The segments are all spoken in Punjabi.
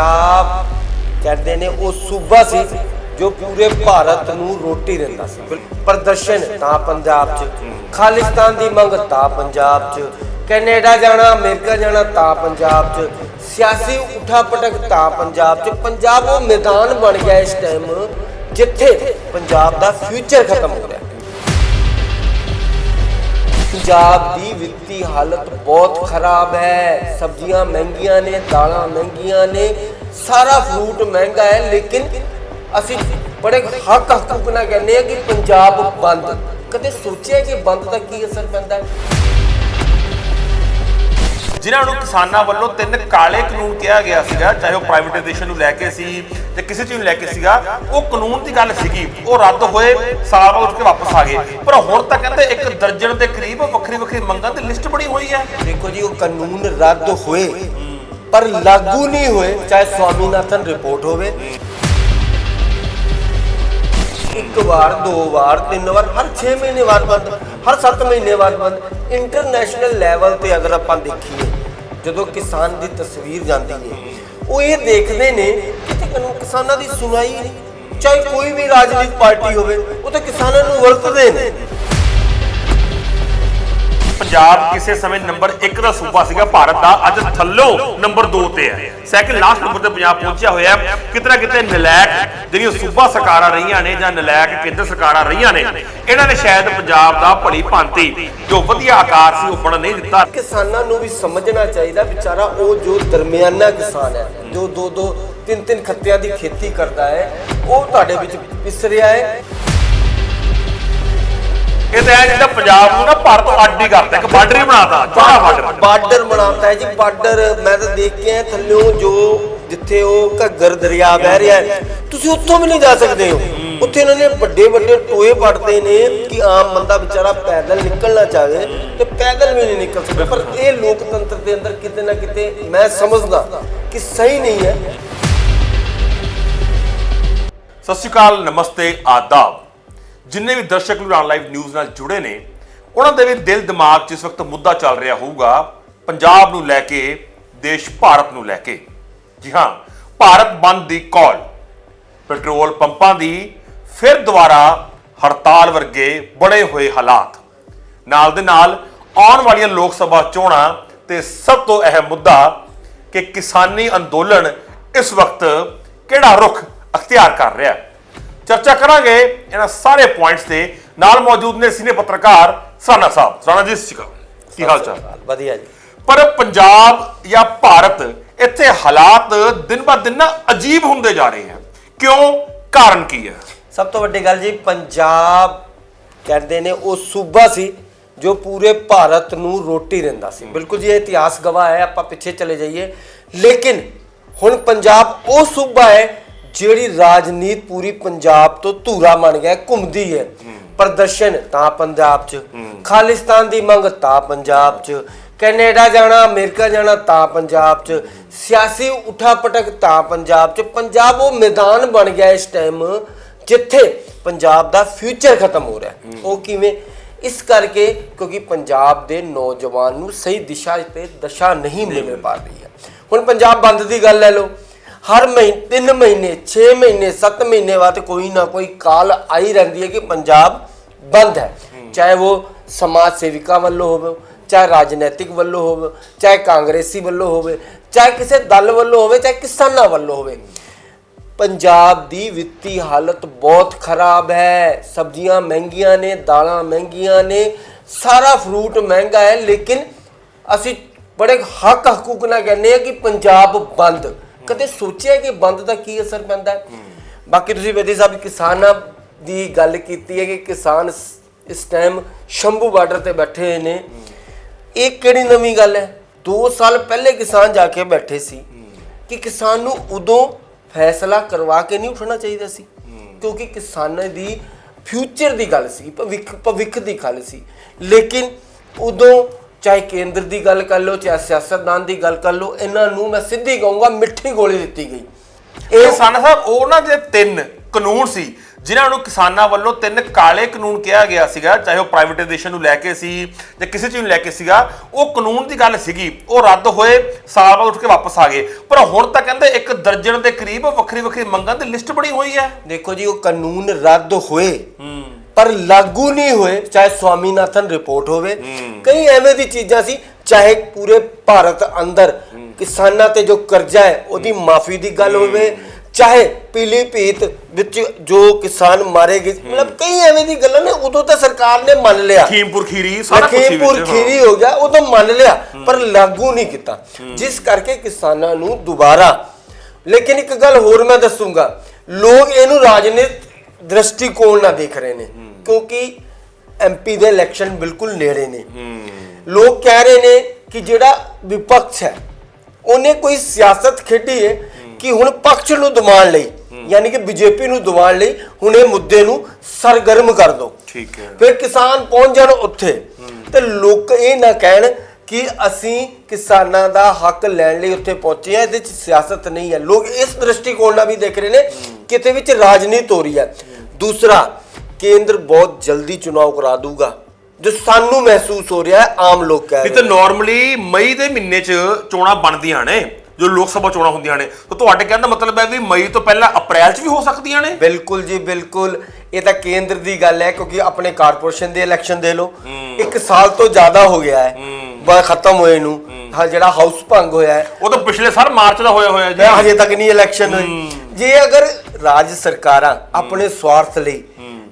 ਪੰਜਾਬ ਕਹਿੰਦੇ ਨੇ ਉਹ ਸੂਬਾ ਸੀ ਜੋ ਪੂਰੇ ਭਾਰਤ ਨੂੰ ਰੋਟੀ ਦਿੰਦਾ ਸੀ। ਪ੍ਰਦਰਸ਼ਨ ਤਾਂ ਪੰਜਾਬ 'ਚ, ਖਾਲਿਸਤਾਨ ਦੀ ਮੰਗ ਤਾਂ ਪੰਜਾਬ 'ਚ, ਕੈਨੇਡਾ ਜਾਣਾ, ਅਮਰੀਕਾ ਜਾਣਾ ਤਾਂ ਪੰਜਾਬ 'ਚ, ਸਿਆਸੀ ਉਠਾ ਪਟਕ ਤਾਂ ਪੰਜਾਬ 'ਚ, ਪੰਜਾਬ ਉਹ ਮੈਦਾਨ ਬਣ ਗਿਆ ਇਸ ਟਾਈਮ ਜਿੱਥੇ ਪੰਜਾਬ ਦਾ ਫਿਊਚਰ ਖਤਮ ਹੋ ਗਿਆ ਪੰਜਾਬ ਦੀ ਵਿੱਤੀ ਹਾਲਤ ਬਹੁਤ ਖਰਾਬ ਹੈ। ਸਬਜ਼ੀਆਂ ਮਹਿੰਗੀਆਂ ਨੇ, ਦਾਲਾਂ ਮਹਿੰਗੀਆਂ ਨੇ, ਸਾਰਾ ਫਰੂਟ ਮਹਿੰਗਾ ਹੈ, ਲੇਕਿਨ ਅਸੀਂ ਬੜੇ ਹੱਕ ਹੱਕ ਨਾਲ ਕਹਿੰਦੇ ਆ ਕਿ ਪੰਜਾਬ ਬੰਦ। ਕਦੇ ਸੋਚਿਆ ਕਿ ਬੰਦ ਦਾ ਕੀ ਅਸਰ ਪੈਂਦਾ ਹੈ? ਜਿਨ੍ਹਾਂ ਨੂੰ ਕਿਸਾਨਾਂ ਵੱਲੋਂ ਤਿੰਨ ਕਾਲੇ ਕਾਨੂੰਨ ਕਿਹਾ ਗਿਆ ਸੀਗਾ, ਚਾਹੇ ਉਹ ਪ੍ਰਾਈਵੇਟਾਈਜੇਸ਼ਨ ਨੂੰ ਲੈ ਕੇ ਸੀ ਤੇ ਕਿਸੇ ਚੀਜ਼ ਨੂੰ ਲੈ ਕੇ ਸੀਗਾ, ਉਹ ਕਾਨੂੰਨ ਦੀ ਗੱਲ ਸੀਗੀ, ਉਹ ਰੱਦ ਹੋਏ ਸਾਲ ਬਾਅਦ ਕੇ ਵਾਪਸ ਆ ਗਏ। ਪਰ ਹੁਣ ਤਾਂ ਕਹਿੰਦੇ ਇੱਕ ਦਰਜਨ ਦੇ ਕਰੀਬ ਵੱਖਰੀ ਵੱਖਰੀ ਮੰਗਾਂ ਦੀ ਲਿਸਟ ਬਣੀ ਹੋਈ ਹੈ। ਦੇਖੋ ਜੀ, ਉਹ ਕਾਨੂੰਨ ਰੱਦ ਹੋਏ, ਪਰ ਲਾਗੂ ਨਹੀਂ ਹੋਏ, ਚਾਹੇ ਸਵਾਮੀਨਾਥਨ ਰਿਪੋਰਟ ਹੋਵੇ। ਇੱਕ ਵਾਰ, ਦੋ ਵਾਰ, ਤਿੰਨ ਵਾਰ, ਹਰ 6 ਮਹੀਨੇ ਬਾਅਦ ਬੰਦ ਹਰ 7 ਮਹੀਨੇ ਬਾਅਦ ਬਾਅਦ ਇੰਟਰਨੈਸ਼ਨਲ ਲੈਵਲ ਤੇ ਅਗਰ ਆਪਾਂ ਦੇਖੀਏ, ਜਦੋਂ ਕਿਸਾਨ ਦੀ ਤਸਵੀਰ ਜਾਂਦੀ ਹੈ, ਉਹ ਇਹ ਦੇਖਦੇ ਨੇ ਕਿ ਕਾਨੂੰਨ ਕਿਸਾਨਾਂ ਦੀ ਸੁਣਾਈ ਨਹੀਂ ਚਾਹੇ ਕੋਈ ਵੀ ਰਾਜਨੀਤਿਕ ਪਾਰਟੀ ਹੋਵੇ, ਉਹ ਤਾਂ ਕਿਸਾਨਾਂ ਨੂੰ ਵਰਤਦੇ ਨੇ। ਪੰਜਾਬ ਕਿਸੇ ਸਮੇਂ ਨੰਬਰ 1 ਦਾ ਸੂਬਾ ਸੀਗਾ ਭਾਰਤ ਦਾ। ਅੱਜ ਥੱਲੋਂ ਨੰਬਰ 2 ਤੇ ਹੈ। ਸੈਕਿੰਡ ਲਾਸਟ ਨੰਬਰ ਤੇ ਪੰਜਾਬ ਪਹੁੰਚਿਆ ਹੋਇਆ ਹੈ। ਕਿਤਨਾ ਕਿਤੇ ਨਲਾਇਕ ਜਿਹੜੀਆਂ ਸੂਬਾ ਸਰਕਾਰਾਂ ਰਹੀਆਂ ਨੇ ਜਾਂ ਨਲਾਇਕ ਕੇਂਦਰ ਸਰਕਾਰਾਂ ਰਹੀਆਂ ਨੇ, ਇਹਨਾਂ ਨੇ ਸ਼ਾਇਦ ਪੰਜਾਬ ਦਾ ਭਲੀ ਭਾਂਤੀ ਜੋ ਵਧੀਆ ਆਕਾਰ ਸੀ ਉਹ ਬਣ ਨਹੀਂ ਦਿੱਤਾ। ਕਿਸਾਨਾਂ ਨੂੰ ਵੀ ਸਮਝਣਾ ਚਾਹੀਦਾ ਵਿਚਾਰਾ ਉਹ ਜੋ ਦਰਮਿਆਨਾ ਕਿਸਾਨ ਹੈ, ਜੋ ਦੋ ਦੋ ਤਿੰਨ ਤਿੰਨ ਖੱਤਿਆਂ ਦੀ ਖੇਤੀ ਕਰਦਾ ਹੈ, ਉਹ ਤੁਹਾਡੇ ਵਿੱਚ ਪਿਸ ਰਿਹਾ ਹੈ। ਹੈ ਜਿਹੜਾ ਪੰਜਾਬ ਨੂੰ ਨਾ ਭਾਰਤ ਅੱਡ ਹੀ ਕਰਤਾ ਇੱਕ ਬਾਰਡਰ ਹੀ ਬਣਾਤਾ ਚੌੜਾ ਬਾਰਡਰ। ਬਾਰਡਰ ਬਣਾਉਂਦਾ ਹੈ ਜੀ ਬਾਰਡਰ ਮੈਂ ਤਾਂ ਦੇਖ ਕੇ ਆਇਆ ਥੱਲਿਓਂ ਜੋ ਜਿੱਥੇ ਉਹ ਘੱਗਰ ਦਰਿਆ ਵਹਿ ਰਿਹਾ ਹੈ ਤੁਸੀਂ ਉੱਥੋਂ ਵੀ ਨਹੀਂ ਜਾ ਸਕਦੇ ਹੋ। ਉੱਥੇ ਇਹਨਾਂ ਨੇ ਵੱਡੇ ਵੱਡੇ ਟੋਏ ਪੜਦੇ ਨੇ ਕਿ ਆਮ ਬੰਦਾ ਵਿਚਾਰਾ ਪੈਦਲ ਨਿਕਲਣਾ ਚਾਹੇ ਤੇ ਪੈਦਲ ਵੀ ਨਹੀਂ ਨਿਕਲ ਸਕਦਾ। ਪਰ ਇਹ ਲੋਕਤੰਤਰ ਦੇ ਅੰਦਰ ਕਿਤੇ ਨਾ ਕਿਤੇ ਮੈਂ ਸਮਝਦਾ ਕਿ ਸਹੀ ਨਹੀਂ ਹੈ। ਸਤਿ ਸ਼੍ਰੀ ਅਕਾਲ ਨਮਸਤੇ ਆਦਾਬ। ਜਿੰਨੇ ਵੀ ਦਰਸ਼ਕ ਲੁਧਿਆਣਾ ਲਾਈਵ ਨਿਊਜ਼ ਨਾਲ ਜੁੜੇ ਨੇ, ਉਹਨਾਂ ਦੇ ਵੀ ਦਿਲ ਦਿਮਾਗ 'ਚ ਇਸ ਵਕਤ ਮੁੱਦਾ ਚੱਲ ਰਿਹਾ ਹੋਊਗਾ, ਪੰਜਾਬ ਨੂੰ ਲੈ ਕੇ, ਦੇਸ਼ ਭਾਰਤ ਨੂੰ ਲੈ ਕੇ। ਜੀ ਹਾਂ, ਭਾਰਤ ਬੰਦ ਦੀ ਕਾਲ। ਪੈਟਰੋਲ ਪੰਪਾਂ ਦੀ ਫਿਰ ਦੁਬਾਰਾ ਹੜਤਾਲ ਵਰਗੇ ਬੜੇ ਹੋਏ ਹਾਲਾਤ। ਨਾਲ ਦੇ ਨਾਲ ਆਉਣ ਵਾਲੀਆਂ ਲੋਕ ਸਭਾ ਚੋਣਾਂ ਤੇ ਸਭ ਤੋਂ ਅਹਿਮ ਮੁੱਦਾ ਕਿ ਕਿਸਾਨੀ ਅੰਦੋਲਨ ਇਸ ਵਕਤ ਕਿਹੜਾ ਰੁਖ ਅਖਤਿਆਰ ਕਰ ਰਿਹਾ ਹੈ। ਚਰਚਾ ਕਰਾਂਗੇ ਇਹਨਾਂ ਸਾਰੇ ਪੁਆਇੰਟਸ ਤੇ। ਨਾਲ ਮੌਜੂਦ ਨੇ ਸੀਨੀਅਰ ਪੱਤਰਕਾਰ ਸਾਨਾ ਸਾਹਿਬ। ਸਾਨਾ ਜੀ ਸਿਕਾ ਕੀ ਹਾਲ ਚਾਲ? ਵਧੀਆ ਜੀ। ਪਰ ਪੰਜਾਬ ਜਾਂ ਭਾਰਤ ਇੱਥੇ ਹਾਲਾਤ ਦਿਨ ਬਾ ਦਿਨ ਨਾ ਅਜੀਬ ਹੁੰਦੇ ਜਾ ਰਹੇ ਹਨ। ਕਿਉਂ? ਕਾਰਨ ਕੀ ਹੈ? ਸਭ ਤੋਂ ਵੱਡੀ ਗੱਲ ਜੀ ਪੰਜਾਬ ਕਹਿੰਦੇ ਨੇ ਉਹ ਸੂਬਾ ਸੀ ਜੋ ਪੂਰੇ ਭਾਰਤ ਨੂੰ ਰੋਟੀ ਦਿੰਦਾ ਸੀ। ਬਿਲਕੁਲ ਜੀ ਇਹ ਇਤਿਹਾਸ ਗਵਾਹ ਹੈ ਆਪਾਂ ਪਿੱਛੇ ਚਲੇ ਜਾਈਏ। ਲੇਕਿਨ ਹੁਣ ਪੰਜਾਬ ਉਹ ਸੂਬਾ ਹੈ ਜਿਹੜੀ ਰਾਜਨੀਤ ਪੂਰੀ ਪੰਜਾਬ ਤੋਂ ਧੂਰਾ ਬਣ ਗਿਆ ਘੁੰਮਦੀ ਹੈ। ਪ੍ਰਦਰਸ਼ਨ ਤਾਂ ਪੰਜਾਬ 'ਚ ਖਾਲਿਸਤਾਨ ਦੀ ਮੰਗ ਤਾਂ ਪੰਜਾਬ 'ਚ ਕੈਨੇਡਾ ਜਾਣਾ ਅਮਰੀਕਾ ਜਾਣਾ ਤਾਂ ਪੰਜਾਬ 'ਚ ਸਿਆਸੀ ਉਠਾ ਪਟਕ ਤਾਂ ਪੰਜਾਬ 'ਚ। ਪੰਜਾਬ ਉਹ ਮੈਦਾਨ ਬਣ ਗਿਆ ਇਸ ਟਾਈਮ ਜਿੱਥੇ ਪੰਜਾਬ ਦਾ ਫਿਊਚਰ ਖਤਮ ਹੋ ਰਿਹਾ। ਉਹ ਕਿਵੇਂ? ਇਸ ਕਰਕੇ ਕਿਉਂਕਿ ਪੰਜਾਬ ਦੇ ਨੌਜਵਾਨ ਨੂੰ ਸਹੀ ਦਿਸ਼ਾ ਤੇ ਦਸ਼ਾ ਨਹੀਂ ਮਿਲ ਪਾ ਰਹੀ ਹੈ। ਹੁਣ ਪੰਜਾਬ ਬੰਦ ਦੀ ਗੱਲ ਲੈ ਲਓ। ਹਰ ਮਹੀਨੇ 3 ਮਹੀਨੇ 6 ਮਹੀਨੇ 7 ਮਹੀਨੇ ਬਾਅਦ ਕੋਈ ਨਾ ਕੋਈ ਕਾਲ ਆਈ ਰਹਿੰਦੀ ਹੈ ਕਿ ਪੰਜਾਬ ਬੰਦ ਹੈ। ਚਾਹੇ ਉਹ ਸਮਾਜ ਸੇਵਿਕਾਂ ਵੱਲੋਂ ਹੋਵੇ ਚਾਹੇ ਰਾਜਨੀਤਿਕ ਵੱਲੋਂ ਹੋਵੇ ਚਾਹੇ ਕਾਂਗਰਸੀ ਵੱਲੋਂ ਹੋਵੇ ਚਾਹੇ ਕਿਸੇ ਦਲ ਵੱਲੋਂ ਹੋਵੇ ਚਾਹੇ ਕਿਸਾਨਾਂ ਵੱਲੋਂ ਹੋਵੇ। ਪੰਜਾਬ ਦੀ ਵਿੱਤੀ ਹਾਲਤ ਬਹੁਤ ਖਰਾਬ ਹੈ। ਸਬਜ਼ੀਆਂ ਮਹਿੰਗੀਆਂ ਨੇ ਦਾਲਾਂ ਮਹਿੰਗੀਆਂ ਨੇ ਸਾਰਾ ਫਰੂਟ ਮਹਿੰਗਾ ਹੈ ਲੇਕਿਨ ਅਸੀਂ ਬੜੇ ਹੱਕ ਹਕੂਕ ਨਾਲ ਕਹਿੰਦੇ ਆ ਕਿ ਪੰਜਾਬ ਬੰਦ। ਕਦੇ ਸੋਚਿਆ ਕਿ ਬੰਦ ਦਾ ਕੀ ਅਸਰ ਪੈਂਦਾ ਹੈ? ਬਾਕੀ ਤੁਸੀਂ ਵੇਦੀ ਸਾਹਿਬ ਕਿਸਾਨਾਂ ਦੀ ਗੱਲ ਕੀਤੀ ਹੈ ਕਿ ਕਿਸਾਨ ਇਸ ਟਾਈਮ ਸ਼ੰਭੂ ਬਾਰਡਰ ਤੇ ਬੈਠੇ ਹੋਏ ਨੇ। ਇਹ ਕਿਹੜੀ ਨਵੀਂ ਗੱਲ ਹੈ? 2 ਸਾਲ ਪਹਿਲੇ ਕਿਸਾਨ ਜਾ ਕੇ ਬੈਠੇ ਸੀ ਕਿ ਕਿਸਾਨ ਨੂੰ ਉਦੋਂ ਫੈਸਲਾ ਕਰਵਾ ਕੇ ਨਹੀਂ ਉੱਠਣਾ ਚਾਹੀਦਾ ਸੀ। ਕਿਉਂਕਿ ਕਿਸਾਨਾਂ ਦੀ ਫਿਊਚਰ ਦੀ ਗੱਲ ਸੀ, ਭਵਿੱਖ ਭਵਿੱਖ ਦੀ ਗੱਲ ਸੀ। ਲੇਕਿਨ ਉਦੋਂ ਚਾਹੇ ਕੇਂਦਰ ਦੀ ਗੱਲ ਕਰ ਲਓ ਚਾਹੇ ਸਿਆਸਤਦਾਨ ਦੀ ਗੱਲ ਕਰ ਲਓ ਇਹਨਾਂ ਨੂੰ ਮੈਂ ਸਿੱਧੀ ਕਹੂੰਗਾ ਮਿੱਠੀ ਗੋਲੀ ਦਿੱਤੀ ਗਈ। ਇਹ ਸਾਨਾ ਸਾਹਿਬ ਉਹਨਾਂ ਦੇ ਤਿੰਨ ਕਾਨੂੰਨ ਸੀ ਜਿਨ੍ਹਾਂ ਨੂੰ ਕਿਸਾਨਾਂ ਵੱਲੋਂ ਤਿੰਨ ਕਾਲੇ ਕਾਨੂੰਨ ਕਿਹਾ ਗਿਆ ਸੀਗਾ ਚਾਹੇ ਉਹ ਪ੍ਰਾਈਵੇਟਾਈਜੇਸ਼ਨ ਨੂੰ ਲੈ ਕੇ ਸੀ ਜਾਂ ਕਿਸੇ ਚੀਜ਼ ਨੂੰ ਲੈ ਕੇ ਸੀਗਾ ਉਹ ਕਾਨੂੰਨ ਦੀ ਗੱਲ ਸੀਗੀ। ਉਹ ਰੱਦ ਹੋਏ ਸਾਲ ਬਾਅਦ ਉੱਠ ਕੇ ਵਾਪਸ ਆ ਗਏ। ਪਰ ਹੁਣ ਤਾਂ ਕਹਿੰਦੇ ਇੱਕ ਦਰਜਨ ਦੇ ਕਰੀਬ ਵੱਖਰੀ ਵੱਖਰੀ ਮੰਗਾਂ ਦੀ ਲਿਸਟ ਬਣੀ ਹੋਈ ਹੈ। ਦੇਖੋ ਜੀ ਉਹ ਕਾਨੂੰਨ ਰੱਦ ਹੋਏ। ਪਰ ਲਾਗੂ ਨਹੀਂ ਹੋਏ ਚਾਹੇ ਸਵਾਮੀਨਾਥਨ ਰਿਪੋਰਟ ਹੋਵੇ। ਕਈ ਐਵੇਂ ਦੀ ਚੀਜ਼ਾਂ ਸੀ ਚਾਹੇ ਪੂਰੇ ਭਾਰਤ ਅੰਦਰ ਕਿਸਾਨਾਂ ਤੇ ਜੋ ਕਰਜ਼ਾ ਹੈ ਉਹਦੀ ਮਾਫੀ ਦੀ ਗੱਲ ਹੋਵੇ ਚਾਹੇ ਪੀਲੀਭੀਤ ਵਿੱਚ ਜੋ ਕਿਸਾਨ ਮਾਰੇ ਗਏ ਮਤਲਬ ਕਈ ਐਵੇਂ ਦੀ ਗੱਲਾਂ ਨੇ ਉਦੋਂ ਤਾਂ ਸਰਕਾਰ ਨੇ ਮੰਨ ਲਿਆ। ਖੀਮਪੁਰ ਖੀਰੀ ਸਾਰਾ ਕੁਝ ਲਖੀਮਪੁਰ ਖੀਰੀ ਹੋ ਗਿਆ ਤਾਂ ਮੰਨ ਲਿਆ ਪਰ ਲਾਗੂ ਨਹੀਂ ਕੀਤਾ। ਜਿਸ ਕਰਕੇ ਕਿਸਾਨਾਂ ਨੂੰ ਦੁਬਾਰਾ ਲੇਕਿਨ ਇੱਕ ਗੱਲ ਹੋਰ ਮੈਂ ਦੱਸੂਗਾ ਲੋਕ ਇਹਨੂੰ ਰਾਜਨੀਤਿਕ ਦ੍ਰਿਸ਼ਟੀਕੋਣ ਨਾਲ ਦੇਖ ਰਹੇ ਨੇ। ਕਿਉਂਕਿ ਐਮਪੀ ਦੇ ਇਲੈਕਸ਼ਨ ਬਿਲਕੁਲ ਨੇੜੇ ਨੇ। ਲੋਕ ਕਹਿ ਰਹੇ ਨੇ ਕਿ ਜਿਹੜਾ ਵਿਪਕਸ਼ ਹੈ ਉਹਨੇ ਕੋਈ ਸਿਆਸਤ ਖੇਡੀ ਹੈ। ਕਿ ਹੁਣ ਪਕਸ਼ ਨੂੰ ਦਬਾਉਣ ਲਈ ਯਾਨੀ ਕਿ ਬੀਜੇਪੀ ਨੂੰ ਦਬਾਉਣ ਲਈ ਹੁਣ ਇਹ ਮੁੱਦੇ ਨੂੰ ਸਰਗਰਮ ਕਰ ਦਿਓ ਠੀਕ ਹੈ। ਫਿਰ ਕਿਸਾਨ ਪਹੁੰਚ ਜਾਣ ਉੱਥੇ ਤੇ ਲੋਕ ਇਹ ਨਾ ਕਹਿਣ ਕਿ ਅਸੀਂ ਕਿਸਾਨਾਂ ਦਾ ਹੱਕ ਲੈਣ ਲਈ ਉੱਥੇ ਪਹੁੰਚੇ ਆ ਇਹਦੇ ਵਿੱਚ ਸਿਆਸਤ ਨਹੀਂ ਹੈ। ਲੋਕ ਇਸ ਦ੍ਰਿਸ਼ਟੀਕੋਣ ਨਾਲ ਵੀ ਦੇਖ ਰਹੇ ਨੇ ਕਿ ਇਹਦੇ ਵਿੱਚ ਰਾਜਨੀਤੀ ਹੋ ਰਹੀ ਹੈ। ਦੂਸਰਾ ਕੇਂਦਰ ਬਹੁਤ ਜਲਦੀ ਚੁਣਾਵ ਕਰਾ ਦੂਗਾ ਜੋ ਸਾਨੂੰ ਮਹਿਸੂਸ ਹੋ ਰਿਹਾ ਹੈ ਆਮ ਲੋਕ ਕਹਿ ਨਹੀਂ ਰਹੇ ਤਾਂ ਨਾਰਮਲੀ ਮਈ ਦੇ ਮਹੀਨੇ 'ਚ ਚੋਣਾਂ ਬਣਦੀਆਂ ਨੇ ਜੋ ਲੋਕ ਸਭਾ ਚੋਣਾਂ ਹੁੰਦੀਆਂ ਨੇ। ਤਾਂ ਤੁਹਾਡੇ ਕਹਿਣ ਦਾ ਮਤਲਬ ਹੈ ਵੀ ਮਈ ਤੋਂ ਪਹਿਲਾਂ ਅਪ੍ਰੈਲ 'ਚ ਵੀ ਹੋ ਸਕਦੀਆਂ ਨੇ? ਬਿਲਕੁਲ ਜੀ ਬਿਲਕੁਲ। ਇਹ ਤਾਂ ਕੇਂਦਰ ਦੀ ਗੱਲ ਹੈ ਕਿਉਂਕਿ ਆਪਣੇ ਕਾਰਪੋਰੇਸ਼ਨ ਦੇ ਇਲੈਕਸ਼ਨ ਦੇ ਲਓ। ਇੱਕ ਸਾਲ ਤੋਂ ਜ਼ਿਆਦਾ ਹੋ ਗਿਆ ਹੈ। ਬਾ ਖਤਮ ਹੋਏ ਨੂੰ। ਹਾਂ। ਜਿਹੜਾ ਹਾਊਸ ਭੰਗ ਹੋਇਆ ਹੈ। ਉਹ ਤਾਂ ਪਿਛਲੇ ਸਾਲ ਮਾਰਚ ਦਾ ਹੋਇਆ ਹੋਇਆ ਜੀ। ਹਜੇ ਤੱਕ ਨਹੀਂ ਇਲੈਕਸ਼ਨ ਹੋਈ। ਜੇ ਅਗਰ ਰਾਜ ਸਰਕਾਰਾਂ ਆਪਣੇ ਸਵਾਰਥ ਲਈ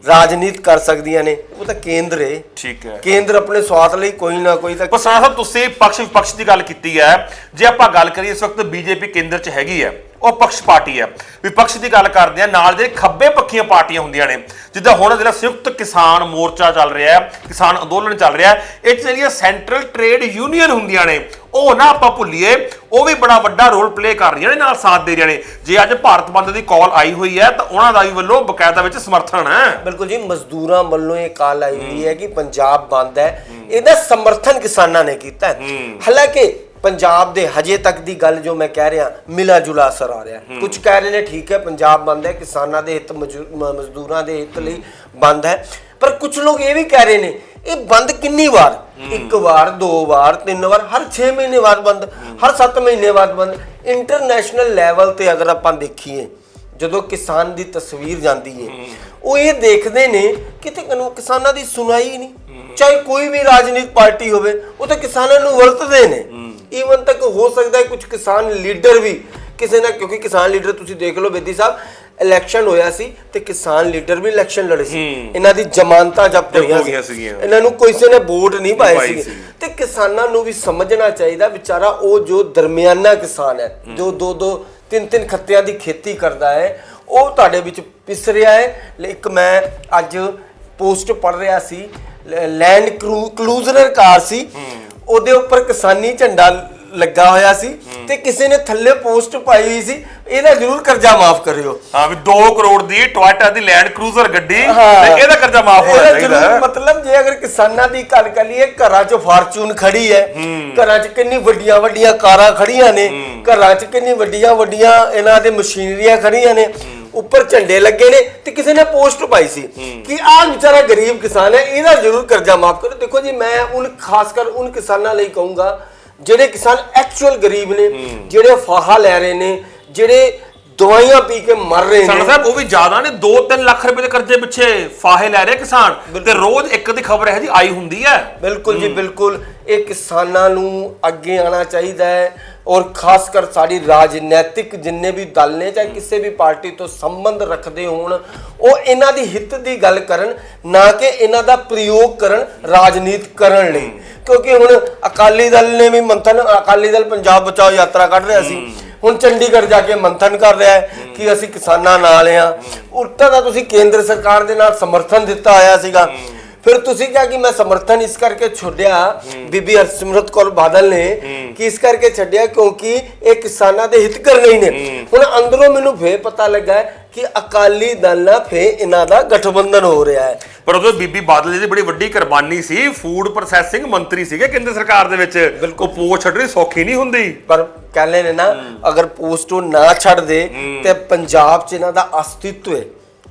ਰਾਜਨੀਤੀ ਕਰ ਸਕਦੀਆਂ ਨੇ। ਉਹ ਤਾਂ ਕੇਂਦਰ ਹੈ ਠੀਕ ਹੈ। ਕੇਂਦਰ ਆਪਣੇ ਸਵਾਰਥ ਲਈ ਕੋਈ ਨਾ ਕੋਈ ਤਾਂ ਪਰ ਸਾਹਿਬ ਤੁਸੀਂ ਪਕਸ਼ ਵਿਪਕਸ਼ ਦੀ ਗੱਲ ਕੀਤੀ ਹੈ। ਜੇ ਆਪਾਂ ਗੱਲ ਕਰੀਏ ਇਸ ਵਕਤ ਬੀਜੇਪੀ ਕੇਂਦਰ 'ਚ ਹੈਗੀ ਹੈ। ਉਹ ਪਕਸ਼ ਪਾਰਟੀ ਹੈ। ਵਿਪਕਸ਼ ਦੀ ਗੱਲ ਕਰਦੇ ਆ ਨਾਲ ਜਿਹੜੇ ਖੱਬੇ ਪੱਖੀਆਂ ਪਾਰਟੀਆਂ ਹੁੰਦੀਆਂ ਨੇ। ਜਿੱਦਾਂ ਹੁਣ ਜਿਹੜਾ ਸੰਯੁਕਤ ਕਿਸਾਨ ਮੋਰਚਾ ਚੱਲ ਰਿਹਾ ਹੈ ਕਿਸਾਨ ਅੰਦੋਲਨ ਚੱਲ ਰਿਹਾ ਹੈ ਇਹ 'ਚ ਜਿਹੜੀਆਂ ਸੈਂਟਰਲ ਟ੍ਰੇਡ ਯੂਨੀਅਨ ਹੁੰਦੀਆਂ ਨੇ ਉਹ ਨਾ ਆਪਾਂ ਭੁੱਲੀਏ ਉਹ ਵੀ ਬੜਾ ਵੱਡਾ ਰੋਲ ਪਲੇ ਕਰ ਰਹੀਆਂ ਨੇ ਨਾਲ ਸਾਥ ਦੇ ਰਹੀਆਂ ਨੇ। ਜੇ ਅੱਜ ਭਾਰਤ ਬੰਦ ਦੀ ਕਾਲ ਆਈ ਹੋਈ ਹੈ ਤਾਂ ਉਹਨਾਂ ਦਾ ਵੀ ਵੱਲੋਂ ਬਕਾਇਦਾ ਵਿੱਚ ਸਮਰਥਨ ਹੈ। ਬਿਲਕੁਲ ਜੀ ਮਜ਼ਦੂਰਾਂ ਵੱਲੋਂ ਇਹ ਕਾਲ ਆਈ ਹੋਈ ਹੈ ਕਿ ਪੰਜਾਬ ਬੰਦ ਹੈ। ਇਹਦਾ ਸਮਰਥਨ ਕਿਸਾਨਾਂ ਨੇ ਕੀਤਾ ਹੈ। ਹਾਲਾਂਕਿ ਪੰਜਾਬ ਦੇ ਹਜੇ ਤੱਕ ਦੀ ਗੱਲ ਜੋ ਮੈਂ ਕਹਿ ਰਿਹਾ ਮਿਲਾ ਜੁਲਾ ਅਸਰ ਆ ਰਿਹਾ। ਕੁਝ ਕਹਿ ਰਹੇ ਨੇ ਠੀਕ ਹੈ ਪੰਜਾਬ ਬੰਦ ਹੈ ਕਿਸਾਨਾਂ ਦੇ ਹਿੱਤ ਮਜ਼ਦੂਰਾਂ ਦੇ ਹਿੱਤ ਲਈ ਬੰਦ ਹੈ। ਪਰ ਕੁਝ ਲੋਕ ਇਹ ਵੀ ਕਹਿ ਰਹੇ ਨੇ ਇਹ ਬੰਦ ਕਿੰਨੀ ਵਾਰ? ਇੱਕ ਵਾਰ ਦੋ ਵਾਰ ਤਿੰਨ ਵਾਰ ਹਰ 6 ਮਹੀਨੇ ਬਾਅਦ ਬੰਦ ਹਰ 7 ਮਹੀਨੇ ਬਾਅਦ ਬੰਦ। ਇੰਟਰਨੈਸ਼ਨਲ ਲੈਵਲ ਤੇ ਅਗਰ ਆਪਾਂ ਦੇਖੀਏ ਜਦੋਂ ਕਿਸਾਨ ਦੀ ਤਸਵੀਰ ਜਾਂਦੀ ਹੈ। ਉਹ ਇਹ ਦੇਖਦੇ ਨੇ ਕਿ ਤੇ ਕਾਨੂੰਨ ਕਿਸਾਨਾਂ ਦੀ ਸੁਣਾਈ ਨਹੀਂ। ਚਾਹੇ ਕੋਈ ਵੀ ਰਾਜਨੀਤਿਕ ਪਾਰਟੀ ਹੋਵੇ ਉਹ ਤਾਂ ਕਿਸਾਨਾਂ ਨੂੰ ਵਰਤਦੇ ਨੇ। ਈਵਨ ਤੱਕ ਹੋ ਸਕਦਾ ਹੈ ਕੁਝ ਕਿਸਾਨ ਲੀਡਰ ਵੀ ਕਿਸੇ ਨਾ ਕਿਉਂਕਿ ਕਿਸਾਨ ਲੀਡਰ ਤੁਸੀਂ ਦੇਖ ਲਓ ਬੇਦੀ ਸਾਹਿਬ ਇਲੈਕਸ਼ਨ ਹੋਇਆ ਸੀ ਤੇ ਕਿਸਾਨ ਲੀਡਰ ਵੀ ਇਲੈਕਸ਼ਨ ਲੜੇ ਸੀ ਇਹਨਾਂ ਦੀ ਜ਼ਮਾਨਤਾਂ ਜ਼ਬਤ ਹੋਈਆਂ ਸੀ। ਇਹਨਾਂ ਨੂੰ ਕਿਸੇ ਨੇ ਵੋਟ ਨਹੀਂ ਪਾਏ ਪਾਈ ਸੀ। ਤੇ ਕਿਸਾਨਾਂ ਨੂੰ ਵੀ ਸਮਝਣਾ ਚਾਹੀਦਾ ਵਿਚਾਰਾ ਉਹ ਜੋ ਦਰਮਿਆਨਾ ਕਿਸਾਨ ਹੈ ਜੋ ਦੋ ਦੋ ਤਿੰਨ ਤਿੰਨ ਖੱਤਿਆਂ ਦੀ ਖੇਤੀ ਕਰਦਾ ਹੈ ਉਹ ਤੁਹਾਡੇ ਵਿੱਚ ਪਿਸ ਰਿਹਾ ਹੈ ਇੱਕ ਮੈਂ ਅੱਜ ਪੋਸਟ ਪੜ ਰਿਹਾ ਸੀ ਲੈਂਡ ਕਲੂਜ਼ਨਰ ਕਾਰ ਸੀ ਉਹਦੇ ਉੱਪਰ ਕਿਸਾਨੀ ਝੰਡਾ ਲੱਗਾ ਹੋਇਆ ਸੀ ਤੇ ਕਿਸੇ ਨੇ ਥੱਲੇ ਪੋਸਟ ਪਾਈ ਹੋਈ ਸੀ ਇਹਦਾ ਜ਼ਰੂਰ ਕਰਜ਼ਾ ਮਾਫ ਕਰਿਓ। ਹਾਂ ਵੀ 2 ਕਰੋੜ ਦੀ ਟੋਇਟਾ ਦੀ ਲੈਂਡ ਕਰੂਜ਼ਰ ਗੱਡੀ। ਤੇ ਇਹਦਾ ਕਰਜ਼ਾ ਮਾਫ ਹੋਣਾ ਇਹਦਾ ਚਾਹੀਦਾ। ਜ਼ਰੂਰ ਹੈ। ਮਤਲਬ ਜੇ ਅਗਰ ਕਿਸਾਨਾਂ ਦੀ ਗੱਲ ਕਰੀਏ ਘਰਾਂ 'ਚ ਫਾਰਚੂਨ ਖੜੀ ਹੈ। ਘਰਾਂ 'ਚ ਕਿੰਨੀ ਵੱਡੀਆਂ ਵੱਡੀਆਂ ਕਾਰਾਂ ਖੜੀਆਂ ਨੇ। ਘਰਾਂ 'ਚ ਕਿੰਨੀ ਵੱਡੀਆਂ ਵੱਡੀਆਂ ਇਹਨਾਂ ਦੇ ਮਸ਼ੀਨਰੀਆਂ ਖੜੀਆਂ ਨੇ। ਉੱਪਰ ਝੰਡੇ ਲੱਗੇ ਨੇ ਤੇ ਕਿਸੇ ਨੇ ਪੋਸਟ ਪਾਈ ਸੀ ਕਿ ਆਹ ਵਿਚਾਰਾ ਗਰੀਬ ਕਿਸਾਨ ਹੈ ਇਹਦਾ ਜ਼ਰੂਰ ਕਰਜ਼ਾ ਮਾਫ ਕਰੋ। ਦੇਖੋ ਜੀ ਮੈਂ ਉਨ ਖਾਸ ਕਰ ਉਨ ਕਿਸਾਨਾਂ ਲਈ ਕਹੂੰਗਾ ਜਿਹੜੇ ਕਿਸਾਨ ਐਕਚੁਅਲ ਗਰੀਬ ਨੇ ਜਿਹੜੇ ਫਾਹਾ ਲੈ ਰਹੇ ਨੇ ਜਿਹੜੇ ਦਵਾਈਆਂ ਪੀ ਕੇ ਮਰ ਰਹੇ ਨੇ। ਸਾਹਿਬ ਉਹ ਵੀ ਜ਼ਿਆਦਾ ਨੇ 2-3 ਲੱਖ ਰੁਪਏ ਦੇ ਕਰਜ਼ੇ ਪਿੱਛੇ ਫਾਹੇ ਲੈ ਰਹੇ ਕਿਸਾਨ। ਤੇ ਰੋਜ਼ ਇੱਕ ਦੀ ਖਬਰ ਇਹ ਜੀ ਆਈ ਹੁੰਦੀ ਹੈ। ਬਿਲਕੁਲ ਜੀ ਬਿਲਕੁਲ। ਇਹ ਕਿਸਾਨਾਂ ਨੂੰ ਅੱਗੇ ਆਉਣਾ ਚਾਹੀਦਾ ਹੈ। ਔਰ ਖਾਸ ਕਰ ਸਾਡੀ ਰਾਜਨੀਤਿਕ ਜਿੰਨੇ ਵੀ ਦਲ ਨੇ, ਚਾਹੇ ਕਿਸੇ ਵੀ ਪਾਰਟੀ ਤੋਂ ਸੰਬੰਧ ਰੱਖਦੇ ਹੋਣ, ਉਹ ਇਹਨਾਂ ਦੀ ਹਿੱਤ ਦੀ ਗੱਲ ਕਰਨ, ਨਾ ਕਿ ਇਹਨਾਂ ਦਾ ਪ੍ਰਯੋਗ ਕਰਨ, ਰਾਜਨੀਤ ਕਰਨ ਲਈ। ਕਿਉਂਕਿ ਹੁਣ ਅਕਾਲੀ ਦਲ ਨੇ ਵੀ ਮੰਥਨ, ਅਕਾਲੀ ਦਲ ਪੰਜਾਬ ਬਚਾਓ ਯਾਤਰਾ ਕੱਢ ਰਿਹਾ ਸੀ। ਹੁਣ ਚੰਡੀਗੜ੍ਹ ਜਾ ਕੇ ਮੰਥਨ ਕਰ ਰਿਹਾ ਹੈ ਕਿ ਅਸੀਂ ਕਿਸਾਨਾਂ ਨਾਲ ਆ ਉਲਟਾ ਦਾ ਤੁਸੀਂ ਕੇਂਦਰ ਸਰਕਾਰ ਦੇ ਨਾਲ ਸਮਰਥਨ ਦਿੱਤਾ ਹੋਇਆ ਸੀਗਾ। ਫਿਰ ਤੁਸੀਂ ਕਿਹਾ ਕਿ ਮੈਂ ਸਮਰਥਨ ਇਸ ਕਰਕੇ ਛੱਡਿਆ ਬੀਬੀ ਹਰਸਿਮਰਤ ਕੌਰ ਬਾਦਲ ਨੇ ਕਿ ਇਸ ਕਰਕੇ ਛੱਡਿਆ ਕਿਉਂਕਿ ਇਹ ਕਿਸਾਨਾਂ ਦੇ ਹਿੱਤ ਕਰਨੇ ਹੀ ਨੇ। ਹੁਣ ਅੰਦਰੋਂ ਮੈਨੂੰ ਫੇਰ ਪਤਾ ਲੱਗਾ ਕਿ ਅਕਾਲੀ ਦਲ ਨਾਲ ਫੇ ਇਹਨਾਂ ਦਾ ਗਠਬੰਧਨ ਹੋ ਰਿਹਾ ਹੈ। ਪਰ ਉਦੋਂ ਬੀਬੀ ਬਾਦਲ ਜੀ ਦੀ ਬੜੀ ਵੱਡੀ ਕੁਰਬਾਨੀ ਸੀ ਫੂਡ ਪ੍ਰੋਸੈਸਿੰਗ ਮੰਤਰੀ ਸੀਗੇ ਕੇਂਦਰ ਸਰਕਾਰ ਦੇ ਵਿੱਚ। ਉਹ ਪੋਸਟ ਛੱਡਣੀ ਸੌਖੀ ਨਹੀਂ ਹੁੰਦੀ। ਪਰ ਕਹਿੰਦੇ ਨੇ ਨਾ ਅਗਰ ਪੋਸਟ ਉਹ ਨਾ ਛੱਡ ਦੇ ਤੇ ਪੰਜਾਬ 'ਚ ਇਹਨਾਂ ਦਾ ਅਸਤਿਤਵ ਹੈ।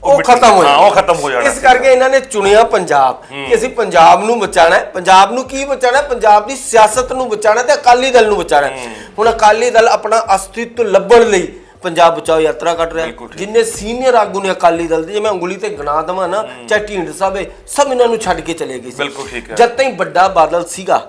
ਉਹ ਖਤਮ ਹੋ ਹਾਂ, ਜਾਣਾ ਉਹ ਖਤਮ ਹੋ ਜਾਣਾ ਇਸ ਕਰਕੇ ਇਹਨਾਂ ਨੇ ਚੁਣਿਆ ਪੰਜਾਬ ਕਿ ਅਸੀਂ ਪੰਜਾਬ ਨੂੰ ਬਚਾਣਾ ਹੈ। ਪੰਜਾਬ ਨੂੰ ਕੀ ਬਚਾਣਾ ਹੈ? ਪੰਜਾਬ ਦੀ ਸਿਆਸਤ ਨੂੰ ਬਚਾਣਾ ਤੇ ਅਕਾਲੀ ਦਲ ਨੂੰ ਬਚਾਣਾ ਹੈ। ਹੁਣ ਅਕਾਲੀ ਦਲ ਆਪਣਾ ਅਸਤਿਤਵ ਲੱਭਣ ਲਈ ਪੰਜਾਬ ਬਚਾਓ ਯਾਤਰਾ ਕੱਢ ਰਿਹਾ। ਜਿੰਨੇ ਸੀਨੀਅਰ ਆਗੂ ਨੇ ਅਕਾਲੀ ਦਲ ਦੇ ਜੇ ਮੈਂ ਉਂਗਲੀ ਤੇ ਗਿਣਾ ਦਵਾਂ ਨਾ ਚਾਹੇ ਢੀਂਡ ਸਾਹਿਬ ਸਭ ਇਹਨਾਂ ਨੂੰ ਛੱਡ ਕੇ ਚਲੇ ਗਏ ਸੀ। ਬਿਲਕੁਲ ਠੀਕ ਹੈ। ਜਦ ਤਾਈਂ ਵੱਡਾ ਬਾਦਲ ਸੀਗਾ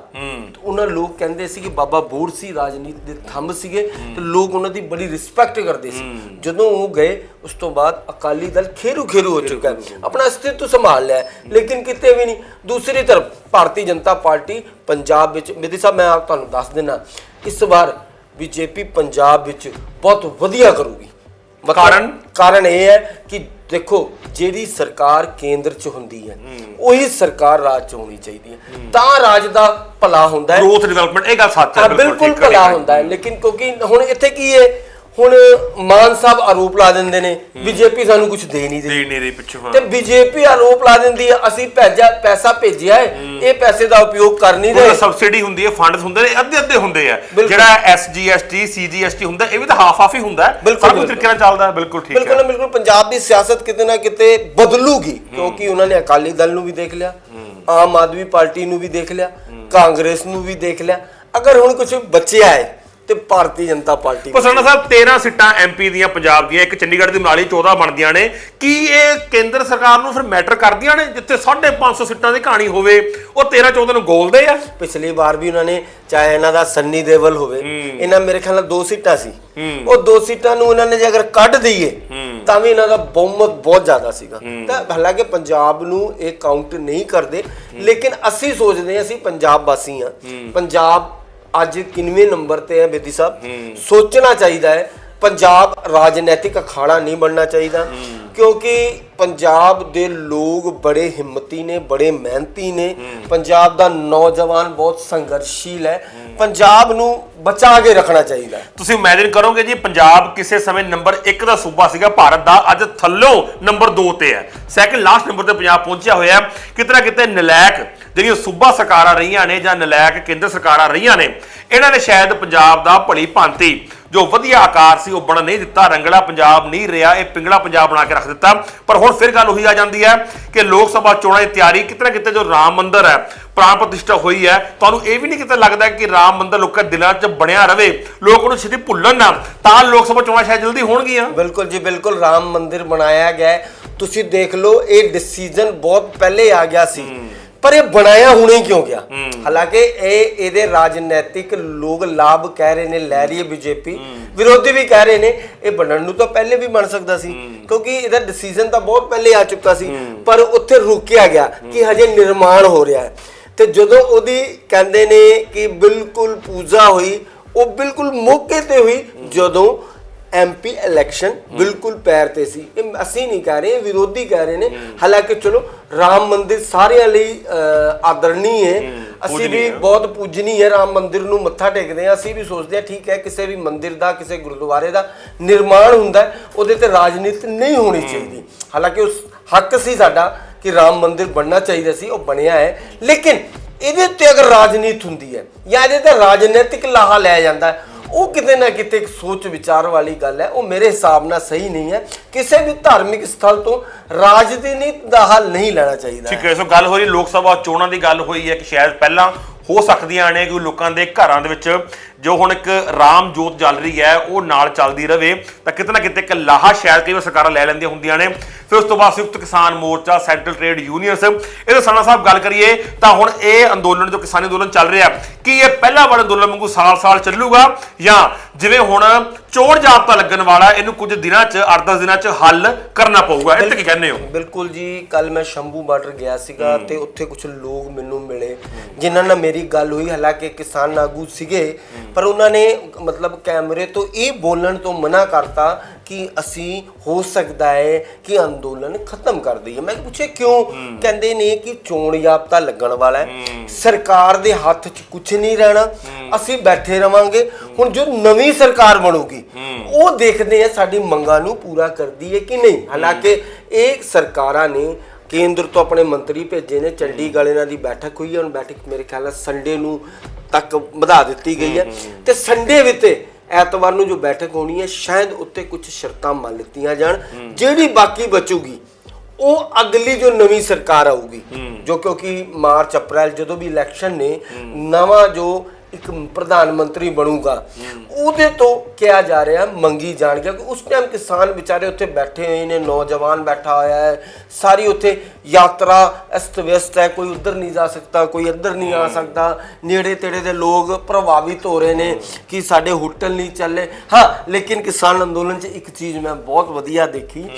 ਉਹਨਾਂ ਲੋਕ ਕਹਿੰਦੇ ਸੀ ਕਿ ਬਾਬਾ ਬੋੜ ਸੀ ਰਾਜਨੀਤੀ ਦੇ ਥੰਮ ਸੀਗੇ ਤੇ ਲੋਕ ਉਹਨਾਂ ਦੀ ਬੜੀ ਰਿਸਪੈਕਟ ਕਰਦੇ ਸੀ। ਜਦੋਂ ਉਹ ਗਏ ਉਸ ਤੋਂ ਬਾਅਦ ਅਕਾਲੀ ਦਲ ਖੇਰੂ ਖੇਰੂ ਹੋ। ਚੁੱਕਾ ਆਪਣਾ ਅਸਤਿਤਵ ਸੰਭਾਲ ਲਿਆ ਲੇਕਿਨ ਕਿਤੇ ਵੀ ਨਹੀਂ ਦੂਸਰੀ ਤਰਫ ਭਾਰਤੀ ਜਨਤਾ ਪਾਰਟੀ ਪੰਜਾਬ ਵਿੱਚ ਮੇਦੀ ਸਾਹਿਬ ਮੈਂ ਤੁਹਾਨੂੰ ਦੱਸ ਦਿੰਦਾ ਇਸ ਵਾਰ ਬੀਜੇਪੀ ਪੰਜਾਬ ਵਿੱਚ ਬਹੁਤ ਵਧੀਆ ਕਰੂਗੀ ਕਾਰਨ? ਕਾਰਨ ਇਹ ਹੈ ਕਿ ਦੇਖੋ ਜਿਹੜੀ ਸਰਕਾਰ ਕੇਂਦਰ 'ਚ ਹੁੰਦੀ ਹੈ ਉਹੀ ਸਰਕਾਰ ਰਾਜ 'ਚ ਹੋਣੀ ਚਾਹੀਦੀ ਹੈ ਤਾਂ ਰਾਜ ਦਾ ਭਲਾ ਹੁੰਦਾ ਹੈ ਗ੍ਰੋਥ ਡਿਵੈਲਪਮੈਂਟ ਇਹ ਗੱਲ ਸੱਚ ਹੈ ਬਿਲਕੁਲ ਭਲਾ। ਹੁੰਦਾ ਹੈ ਲੇਕਿਨ ਕਿਉਂਕਿ ਹੁਣ ਇੱਥੇ ਕੀ ਹੈ ਹੁਣ ਮਾਨ ਸਾਹਿਬ ਆਰੋਪ ਲਾ ਦਿੰਦੇ ਨੇ ਬੀਜੇਪੀ ਸਾਨੂੰ ਕੁਝ ਦੇ ਨਹੀਂ ਰਹੀ ਦੇ ਨਹੀਂ ਰਹੀ ਪਿੱਛੋਂ ਹਾਂ। ਤੇ ਬੀਜੇਪੀ ਆਰੋਪ ਲਾ ਦਿੰਦੀ ਹੈ ਅਸੀਂ ਭੇਜਿਆ ਪੈਸਾ ਭੇਜਿਆ ਹੈ ਇਹ ਪੈਸੇ ਦਾ ਉਪਯੋਗ ਕਰ ਨਹੀਂ ਉਹਦਾ ਰਹੇ। ਸਬਸਿਡੀ ਹੁੰਦੀ ਹੈ ਫੰਡਸ ਹੁੰਦੇ ਨੇ ਅੱਧੇ ਅੱਧੇ ਹੁੰਦੇ ਆ। ਬਿਲਕੁਲ। ਜਿਹੜਾ ਐਸਜੀਐਸਟੀ ਸੀਜੀਐਸਟੀ ਹੁੰਦਾ ਇਹ ਵੀ ਤਾਂ ਹਾਫ ਹਾਫ ਹੀ ਹੁੰਦਾ ਹੈ। ਬਿਲਕੁਲ, ਸਾਰਾ ਕੁਝ ਤਰੀਕੇ ਨਾਲ ਚੱਲਦਾ ਹੈ ਬਿਲਕੁਲ ਠੀਕ ਬਿਲਕੁਲ ਹੈ। ਬਿਲਕੁਲ। ਪੰਜਾਬ ਦੀ ਸਿਆਸਤ ਕਿਤੇ ਨਾ ਕਿਤੇ ਬਦਲੂਗੀ ਕਿਉਂਕਿ ਉਹਨਾਂ ਨੇ ਅਕਾਲੀ ਦਲ ਨੂੰ ਵੀ ਦੇਖ ਲਿਆ ਆਮ ਆਦਮੀ ਪਾਰਟੀ ਨੂੰ ਵੀ ਦੇਖ ਲਿਆ ਕਾਂਗਰਸ ਨੂੰ ਵੀ ਦੇਖ ਲਿਆ। ਅਗਰ ਹੁਣ ਕੁਝ ਬਚਿਆ ਹੈ ਤੇ ਭਾਰਤੀ ਜਨਤਾ ਪਾਰਟੀ ਪਸੰਨਾ ਸਾਹਿਬ 13 ਸੀਟਾਂ ਐਮਪੀ ਦੀਆਂ ਪੰਜਾਬ ਦੀਆਂ ਇੱਕ ਚੰਡੀਗੜ੍ਹ ਦੀ ਮਨਾਲੀ 14 ਬਣਦੀਆਂ ਨੇ। ਕੀ ਇਹ ਕੇਂਦਰ ਸਰਕਾਰ ਨੂੰ ਫਿਰ ਮੈਟਰ ਕਰਦੀਆਂ ਨੇ ਜਿੱਥੇ 550 ਸੀਟਾਂ ਦੀ ਕਹਾਣੀ ਹੋਵੇ ਉਹ 13 14 ਨੂੰ ਗੋਲਦੇ ਆ? ਪਿਛਲੀ ਵਾਰ ਵੀ ਉਹਨਾਂ ਨੇ ਚਾਹੇ ਇਹਨਾਂ ਦਾ ਸੰਨੀ ਦੇਵਲ ਹੋਵੇ ਇਹਨਾਂ ਮੇਰੇ ਖਿਆਲ ਨਾਲ ਦੋ ਸੀਟਾਂ ਸੀ। ਉਹ ਦੋ ਸੀਟਾਂ ਨੂੰ ਇਹਨਾਂ ਨੇ ਜੇ ਅਗਰ ਕੱਢ ਦਈਏ ਤਾਂ ਵੀ ਇਹਨਾਂ ਦਾ ਬਹੁਮਤ ਬਹੁਤ ਜ਼ਿਆਦਾ ਸੀਗਾ। ਤਾਂ ਹਾਲਾਂਕਿ ਪੰਜਾਬ ਨੂੰ ਇਹ ਕਾਊਂਟ ਨਹੀਂ ਕਰਦੇ ਲੇਕਿਨ ਅਸੀਂ ਸੋਚਦੇ ਹਾਂ ਅਸੀਂ ਪੰਜਾਬ ਵਾਸੀ ਹਾਂ। ਪੰਜਾਬ ਅੱਜ ਕਿੰਨਵੇਂ ਨੰਬਰ ਤੇ ਹੈ ਬੇਦੀ ਸਾਹਿਬ। ਸੋਚਣਾ ਚਾਹੀਦਾ ਹੈ ਪੰਜਾਬ ਰਾਜਨੀਤਿਕ ਅਖਾੜਾ ਨਹੀਂ ਬਣਨਾ ਚਾਹੀਦਾ। ਕਿਉਂਕਿ ਪੰਜਾਬ ਦੇ ਲੋਕ ਬੜੇ ਹਿੰਮਤੀ ਨੇ ਬੜੇ ਮਿਹਨਤੀ ਨੇ। ਪੰਜਾਬ ਦਾ ਨੌਜਵਾਨ ਬਹੁਤ ਸੰਘਰਸ਼ੀਲ ਹੈ। ਪੰਜਾਬ ਨੂੰ ਬਚਾ ਕੇ ਰੱਖਣਾ ਚਾਹੀਦਾ। ਤੁਸੀਂ ਇਮੇਜਿਨ ਕਰੋਗੇ ਜੀ ਪੰਜਾਬ ਕਿਸੇ ਸਮੇਂ ਨੰਬਰ 1 ਦਾ ਸੂਬਾ ਸੀਗਾ ਭਾਰਤ ਦਾ ਅੱਜ ਥੱਲੋਂ ਨੰਬਰ 2 ਤੇ ਹੈ। ਸੈਕਿੰਡ ਲਾਸਟ ਨੰਬਰ ਤੇ ਪੰਜਾਬ ਪਹੁੰਚਿਆ ਹੋਇਆ ਹੈ। ਕਿਤੇ ਨਾ ਕਿਤੇ ਨਲਾਇਕ ਜਿਹੜੀਆਂ ਸੂਬਾ ਸਰਕਾਰਾਂ ਰਹੀਆਂ ਨੇ ਜਾਂ ਨਲਾਇਕ ਕੇਂਦਰ ਸਰਕਾਰਾਂ ਰਹੀਆਂ ਨੇ ਇਹਨਾਂ ਨੇ ਸ਼ਾਇਦ ਪੰਜਾਬ ਦਾ ਭਲੀ ਭਾਂਤੀ ਜੋ ਵਧੀਆ ਆਕਾਰ ਸੀ ਉਹ ਬਣ ਨਹੀਂ ਦਿੱਤਾ ਰੰਗਲਾ ਪੰਜਾਬ ਨਹੀਂ ਰਿਹਾ ਇਹ ਪਿੰਗਲਾ ਪੰਜਾਬ ਬਣਾ ਕੇ ਰੱਖ ਦਿੱਤਾ। ਪਰ ਹੁਣ ਫਿਰ ਗੱਲ ਉਹੀ ਆ ਜਾਂਦੀ ਹੈ ਕਿ ਲੋਕ ਸਭਾ ਚੋਣਾਂ ਦੀ ਤਿਆਰੀ ਕਿਤੇ ਨਾ ਕਿਤੇ ਜੋ ਰਾਮ ਮੰਦਿਰ ਹੈ ਪ੍ਰਾਣ ਪ੍ਰਤਿਸ਼ਠਾ ਹੋਈ ਹੈ ਤੁਹਾਨੂੰ ਇਹ ਵੀ ਨਹੀਂ ਕਿਤੇ ਲੱਗਦਾ ਕਿ ਰਾਮ ਮੰਦਿਰ ਲੋਕਾਂ ਦੇ ਦਿਲਾਂ 'ਚ ਬਣਿਆ ਰਵੇ ਲੋਕ ਉਹਨੂੰ ਛੇਤੀ ਭੁੱਲਣ ਨਾ ਤਾਂ ਲੋਕ ਸਭਾ ਚੋਣਾਂ ਸ਼ਾਇਦ ਜਲਦੀ ਹੋਣਗੀਆਂ। ਬਿਲਕੁਲ ਜੀ ਬਿਲਕੁਲ ਰਾਮ ਮੰਦਿਰ ਬਣਾਇਆ ਗਿਆ ਤੁਸੀਂ ਦੇਖ ਲਓ ਇਹ ਡਿਸੀਜਨ ਬਹੁਤ ਪਹਿਲੇ ਆ ਗਿਆ ਸੀ। ਪਰ ਇਹ ਬਣਾਇਆ ਹੁਣੇ ਕਿਉਂ ਗਿਆ? ਹਾਲਾਂਕਿ ਇਹ ਇਹਦੇ ਰਾਜਨੀਤਿਕ ਲੋਕ ਲਾਭ ਕਹਿ ਰਹੇ ਨੇ ਲੈ ਰਹੀ ਹੈ ਬੀਜੇਪੀ। ਵਿਰੋਧੀ ਵੀ ਕਹਿ ਰਹੇ ਨੇ ਇਹ ਬਣਨ ਨੂੰ ਤਾਂ ਪਹਿਲੇ ਵੀ ਬਣ ਸਕਦਾ ਸੀ ਕਿਉਂਕਿ ਇਹਦਾ ਡਿਸੀਜਨ ਤਾਂ ਬਹੁਤ ਪਹਿਲੇ ਆ ਚੁੱਕਾ ਸੀ ਪਰ ਉੱਥੇ ਰੁਕਿਆ ਗਿਆ ਕਿ ਹਜੇ ਨਿਰਮਾਣ ਹੋ ਰਿਹਾ ਹੈ। ਤੇ ਜਦੋਂ ਉਹਦੀ ਕਹਿੰਦੇ ਨੇ ਕਿ ਬਿਲਕੁਲ ਪੂਜਾ ਹੋਈ ਉਹ ਬਿਲਕੁਲ ਮੌਕੇ ਤੇ ਹੋਈ ਜਦੋਂ ਐਮਪੀ ਇਲੈਕਸ਼ਨ ਬਿਲਕੁਲ ਪੈਰ ਤੇ ਸੀ। ਇਹ ਅਸੀਂ ਨਹੀਂ ਕਹਿ ਰਹੇ ਵਿਰੋਧੀ ਕਹਿ ਰਹੇ ਨੇ। ਹਾਲਾਂਕਿ ਚਲੋ ਰਾਮ ਮੰਦਿਰ ਸਾਰਿਆਂ ਲਈ ਆਦਰਣੀ ਹੈ ਅਸੀਂ ਵੀ। ਬਹੁਤ ਪੂਜਨੀ ਹੈ ਰਾਮ ਮੰਦਿਰ ਨੂੰ ਮੱਥਾ ਟੇਕਦੇ ਹਾਂ। ਅਸੀਂ ਵੀ ਸੋਚਦੇ ਹਾਂ ਠੀਕ ਹੈ ਕਿਸੇ ਵੀ ਮੰਦਿਰ ਦਾ ਕਿਸੇ ਗੁਰਦੁਆਰੇ ਦਾ ਨਿਰਮਾਣ ਹੁੰਦਾ ਉਹਦੇ ਤੇ ਰਾਜਨੀਤੀ ਨਹੀਂ ਹੋਣੀ ਚਾਹੀਦੀ। ਹਾਲਾਂਕਿ ਉਸ ਹੱਕ ਸੀ ਸਾਡਾ ਕਿ ਰਾਮ ਮੰਦਿਰ ਬਣਨਾ ਚਾਹੀਦਾ ਸੀ ਉਹ ਬਣਿਆ ਹੈ। ਲੇਕਿਨ ਇਹਦੇ ਉੱਤੇ ਅਗਰ ਰਾਜਨੀਤੀ ਹੁੰਦੀ ਹੈ ਜਾਂ ਇਹਦੇ ਤੇ ਰਾਜਨੀਤਿਕ ਲਾਹਾ ਲਿਆ ਜਾਂਦਾ ਹੈ ਉਹ ਕਿਤੇ ਨਾ ਕਿਤੇ ਇੱਕ ਸੋਚ ਵਿਚਾਰ ਵਾਲੀ ਗੱਲ ਹੈ ਉਹ ਮੇਰੇ ਹਿਸਾਬ ਨਾਲ ਸਹੀ ਨਹੀਂ ਹੈ। ਕਿਸੇ ਵੀ ਧਾਰਮਿਕ ਸਥਲ ਤੋਂ ਰਾਜਨੀਤੀ ਦਾ ਹੱਲ ਨਹੀਂ ਲੈਣਾ ਚਾਹੀਦਾ ਠੀਕ ਹੈ। ਸੋ ਗੱਲ ਹੋਈ ਲੋਕ ਸਭਾ ਚੋਣਾਂ ਦੀ ਗੱਲ ਹੋਈ ਹੈ ਕਿ ਸ਼ਾਇਦ ਪਹਿਲਾਂ ਹੋ ਸਕਦੀਆਂ ਨੇ ਕਿ ਲੋਕਾਂ ਦੇ ਘਰਾਂ ਦੇ ਵਿੱਚ ਜੋ ਹੁਣ ਇੱਕ ਰਾਮ ਜੋਤ ਜਲ ਰਹੀ ਹੈ ਉਹ ਨਾਲ ਚੱਲਦੀ ਰਵੇ। ਤਾਂ ਕਿਤੇ ਨਾ ਕਿਤੇ ਇੱਕ ਲਾਹਾ ਸ਼ਾਇਦ ਕਈ ਵਾਰ ਸਰਕਾਰਾਂ ਲੈ ਲੈਂਦੀਆਂ ਹੁੰਦੀਆਂ ਨੇ। ਫਿਰ ਉਸ ਤੋਂ ਬਾਅਦ ਸੰਯੁਕਤ Kisan Morcha central trade unions ਇਹਦੇ ਸਾਨਾ ਸਾਹਿਬ ਗੱਲ ਕਰੀਏ ਤਾਂ ਹੁਣ ਇਹ ਅੰਦੋਲਨ ਜੋ ਕਿਸਾਨੀ ਅੰਦੋਲਨ ਚੱਲ ਰਿਹਾ ਕੀ ਇਹ ਪਹਿਲਾ ਵਾਲਾ ਅੰਦੋਲਨ ਵਾਂਗੂ ਸਾਲ-ਸਾਲ ਚੱਲੂਗਾ? ਜਾਂ ਜਿਵੇਂ ਹੁਣ ਚੋਣ ਜਾਬਤਾ ਲੱਗਣ ਵਾਲਾ ਇਹਨੂੰ ਕੁਝ ਦਿਨਾਂ 'ਚ 8-10 ਦਿਨਾਂ 'ਚ ਹੱਲ ਕਰਨਾ ਪਊਗਾ? ਇਹ ਤੇ ਕੀ ਕਹਿੰਦੇ ਹੋ। ਬਿਲਕੁਲ ਜੀ ਕੱਲ ਮੈਂ ਸ਼ੰਭੂ ਬਾਰਡਰ ਗਿਆ ਸੀਗਾ ਤੇ ਉੱਥੇ ਕੁਝ ਲੋਕ ਮੈਨੂੰ ਮਿਲੇ ਜਿਨ੍ਹਾਂ ਨਾਲ ਮੇਰੀ ਗੱਲ ਹੋਈ। ਹਾਲਾਂਕਿ ਕਿਸਾਨ ਆਗੂ ਸੀਗੇ ਪਰ ਉਹਨਾਂ ਨੇ ਮਤਲਬ ਕੈਮਰੇ ਤੋਂ ਇਹ ਬੋਲਣ ਤੋਂ ਮਨਾ ਕਰਤਾ ਕਿ ਅਸੀਂ ਹੋ ਸਕਦਾ ਹੈ ਕਿ ਅੰਦੋਲਨ ਖਤਮ ਕਰ ਦਈਏ। ਮੈਂ ਪੁੱਛਿਆ ਕਿਉਂ? ਕਹਿੰਦੇ ਨੇ ਕਿ ਚੋਣ ਜਾਬਤਾ ਲੱਗਣ ਵਾਲਾ ਹੈ। ਸਰਕਾਰ ਦੇ ਹੱਥ 'ਚ ਕੁਝ ਨਹੀਂ ਰਹਿਣਾ। ਅਸੀਂ ਬੈਠੇ ਰਵਾਂਗੇ। ਹੁਣ ਜੋ ਨਵੀਂ ਸਰਕਾਰ ਬਣੂਗੀ ਉਹ ਦੇਖਦੇ ਆ ਸਾਡੀ ਮੰਗਾਂ ਨੂੰ ਪੂਰਾ ਕਰਦੀ ਹੈ ਕਿ ਨਹੀਂ। ਹਾਲਾਂਕਿ ਇਹ ਸਰਕਾਰਾਂ ਨੇ ਕੇਂਦਰ ਤੋਂ ਆਪਣੇ ਮੰਤਰੀ ਭੇਜੇ ਨੇ ਚੰਡੀਗੜ੍ਹ ਇਹਨਾਂ ਦੀ ਬੈਠਕ ਹੋਈ ਹੈ ਹੁਣ ਬੈਠਕ ਮੇਰੇ ਖਿਆਲ ਨਾਲ ਸੰਡੇ ਨੂੰ ਤੱਕ ਵਧਾ ਦਿੱਤੀ ਗਈ ਹੈ। ਤੇ ਸੰਡੇ ਵਿੱਚ ਐਤਵਾਰ ਨੂੰ ਜੋ ਬੈਠਕ ਹੋਣੀ ਹੈ ਸ਼ਾਇਦ ਉੱਤੇ ਕੁਝ ਸ਼ਰਤਾਂ ਮੰਨ ਲਿੱਤੀਆਂ ਜਾਣ। ਜਿਹੜੀ ਬਾਕੀ ਬਚੂਗੀ ਉਹ ਅਗਲੀ ਜੋ ਨਵੀਂ ਸਰਕਾਰ ਆਊਗੀ ਜੋ ਕਿਉਂਕਿ ਮਾਰਚ ਅਪ੍ਰੈਲ ਜਦੋਂ ਵੀ ਇਲੈਕਸ਼ਨ ਨੇ ਨਵਾਂ ਜੋ ਇੱਕ ਪ੍ਰਧਾਨ ਮੰਤਰੀ ਬਣੂਗਾ। ਉਹਦੇ ਤੋਂ ਕਿਹਾ ਜਾ ਰਿਹਾ ਮੰਗੀ ਜਾਣ ਗਿਆ ਕਿ ਉਸ ਟਾਈਮ ਕਿਸਾਨ ਵਿਚਾਰੇ ਉੱਥੇ ਬੈਠੇ ਹੋਏ ਨੇ ਨੌਜਵਾਨ ਬੈਠਾ ਹੋਇਆ ਹੈ। ਸਾਰੀ ਉੱਥੇ ਯਾਤਰਾ ਅਸਤ ਵਿਅਸਤ ਹੈ ਕੋਈ ਉੱਧਰ ਨਹੀਂ ਜਾ ਸਕਦਾ ਕੋਈ ਇੱਧਰ ਨਹੀਂ ਆ ਸਕਦਾ। ਨੇੜੇ ਤੇੜੇ ਦੇ ਲੋਕ ਪ੍ਰਭਾਵਿਤ ਹੋ ਰਹੇ ਨੇ ਕਿ ਸਾਡੇ ਹੋਟਲ ਨਹੀਂ ਚੱਲੇ। ਹਾਂ ਲੇਕਿਨ ਕਿਸਾਨ ਅੰਦੋਲਨ 'ਚ ਇੱਕ ਚੀਜ਼ ਮੈਂ ਬਹੁਤ ਵਧੀਆ ਦੇਖੀ।